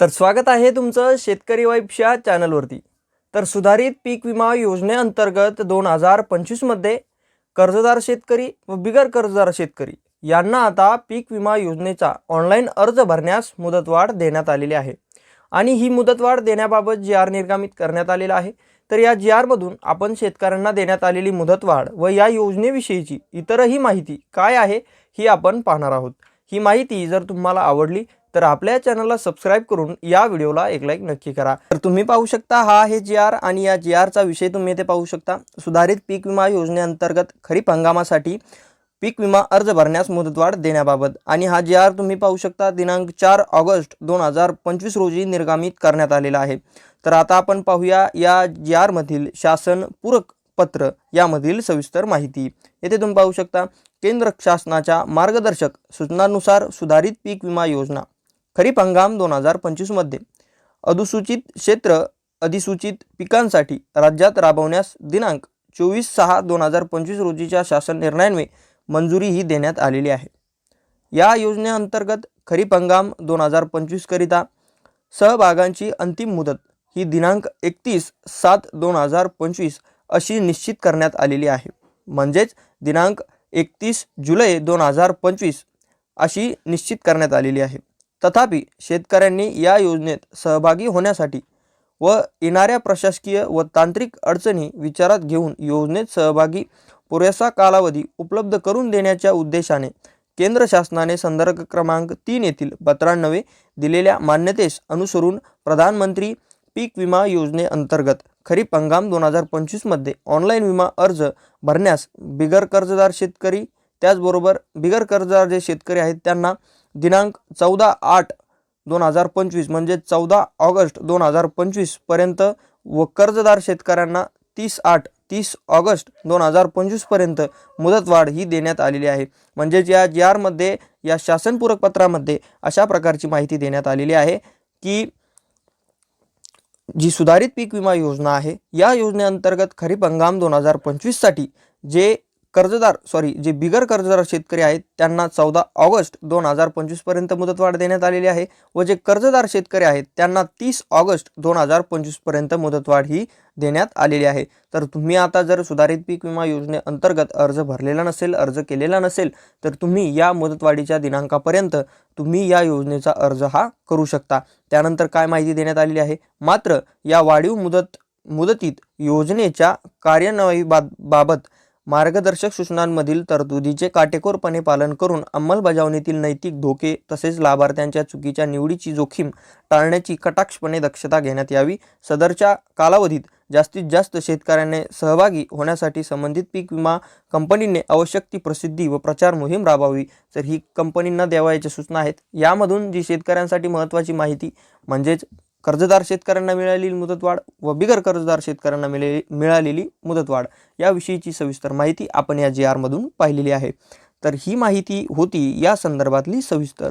तर स्वागत आहे तुमचं शेतकरी वाईफच्या चॅनलवरती. तर सुधारित पीक विमा योजनेअंतर्गत दोन हजार पंचवीसमध्ये कर्जदार शेतकरी व बिगर कर्जदार शेतकरी यांना आता पीक विमा योजनेचा ऑनलाईन अर्ज भरण्यास मुदतवाढ देण्यात आलेली आहे. आणि ही मुदतवाढ देण्याबाबत जी आर निर्गमित करण्यात आलेला आहे तर या जी आरमधून आपण शेतकऱ्यांना देण्यात आलेली मुदतवाढ व या योजनेविषयीची इतरही माहिती काय आहे ही आपण पाहणार आहोत. ही माहिती जर तुम्हाला आवडली तर आपल्या चॅनलला सबस्क्राईब करून या व्हिडिओला एक लाईक नक्की करा. तर तुम्ही पाहू शकता हा आहे जी आर आणि या जी आरचा विषय तुम्ही येथे पाहू शकता. सुधारित पीक विमा योजनेअंतर्गत खरीप हंगामासाठी पीक विमा अर्ज भरण्यास मुदतवाढ देण्याबाबत आणि हा जी आर तुम्ही पाहू शकता दिनांक चार ऑगस्ट दोन हजार पंचवीस रोजी निर्गमित करण्यात आलेला आहे. तर आता आपण पाहूया या जी आरमधील शासन पूरक पत्र यामधील सविस्तर माहिती. येथे तुम्ही पाहू शकता केंद्र शासनाच्या मार्गदर्शक सूचनांनुसार सुधारित पीक विमा योजना. खरीप हंगाम दोन हजार पंचवीसमध्ये अनुसूचित क्षेत्र अधिसूचित पिकांसाठी राज्यात राबवण्यास दिनांक चोवीस सहा दोन हजार पंचवीस रोजीच्या शासन निर्णयान्वये मंजुरी ही देण्यात आलेली आहे. या योजनेअंतर्गत खरीप हंगाम दोन हजार पंचवीसकरिता सहभागांची अंतिम मुदत ही दिनांक एकतीस सात दोन हजार पंचवीस अशी निश्चित करण्यात आलेली आहे. म्हणजेच दिनांक एकतीस जुलै दोन हजार पंचवीस अशी निश्चित करण्यात आलेली आहे. तथापि शेतकऱ्यांनी या योजनेत सहभागी होण्यासाठी व येणाऱ्या प्रशासकीय व तांत्रिक अडचणी विचारात घेऊन योजनेत सहभागी पुरेसा कालावधी उपलब्ध करून देण्याच्या उद्देशाने केंद्र शासनाने संदर्भ क्रमांक तीन येथील पत्रांनवे दिलेल्या मान्यतेस अनुसरून प्रधानमंत्री पीक विमा योजनेअंतर्गत खरीप हंगाम दोन हजार पंचवीसमध्ये ऑनलाईन विमा अर्ज भरण्यास बिगर कर्जदार शेतकरी त्याचबरोबर बिगर कर्जदार जे शेतकरी आहेत त्यांना दिनांक चौदा आठ दोन हजार पंचवीस म्हणजे चौदा ऑगस्ट दोन हजार पंचवीसपर्यंत व कर्जदार शेतकऱ्यांना तीस आठ तीस ऑगस्ट दोन हजार पंचवीसपर्यंत मुदतवाढ ही देण्यात आलेली आहे. म्हणजेच या जी आरमध्ये या शासनपूरक पत्रामध्ये अशा प्रकारची माहिती देण्यात आलेली आहे की जी सुधारित पीक विमा योजना आहे या योजनेअंतर्गत खरीप हंगाम दोन हजार पंचवीससाठी जे कर्जदार सॉरी जे बिगर कर्जदार शेतकरी आहेत त्यांना चौदा ऑगस्ट दोन हजार पंचवीसपर्यंत मुदतवाढ देण्यात आलेली आहे व जे कर्जदार शेतकरी आहेत त्यांना तीस ऑगस्ट दोन हजार पंचवीसपर्यंत मुदतवाढ ही देण्यात आलेली आहे. तर तुम्ही आता जर सुधारित पीक विमा योजनेअंतर्गत अर्ज भरलेला नसेल अर्ज केलेला नसेल तर तुम्ही या मुदतवाढीच्या दिनांकापर्यंत तुम्ही या योजनेचा अर्ज हा करू शकता. त्यानंतर काय माहिती देण्यात आलेली आहे? मात्र या वाढीव मुदत मुदतीत योजनेच्या कार्यान्वयी बाबत मार्गदर्शक सूचनांमधील तरतुदीचे काटेकोरपणे पालन करून अंमलबजावणीतील नैतिक धोके तसेच लाभार्थ्यांच्या चुकीच्या निवडीची जोखीम टाळण्याची कटाक्षपणे दक्षता घेण्यात यावी. सदरच्या कालावधीत जास्तीत जास्त शेतकऱ्यांनी सहभागी होण्यासाठी संबंधित पीक विमा कंपनीने आवश्यक ती प्रसिद्धी व प्रचार मोहीम राबवावी. तर ही कंपनींना द्यावयाच्या सूचना आहेत. यामधून जी शेतकऱ्यांसाठी महत्त्वाची माहिती म्हणजेच कर्जदार शेतकऱ्यांना मिळालेली मुदतवाढ व बिगर कर्जदार शेतकऱ्यांना मिळे मिळालेली मुदतवाढ याविषयीची सविस्तर माहिती आपण या जी आरमधून पाहिलेली आहे. तर ही माहिती होती या संदर्भातली सविस्तर.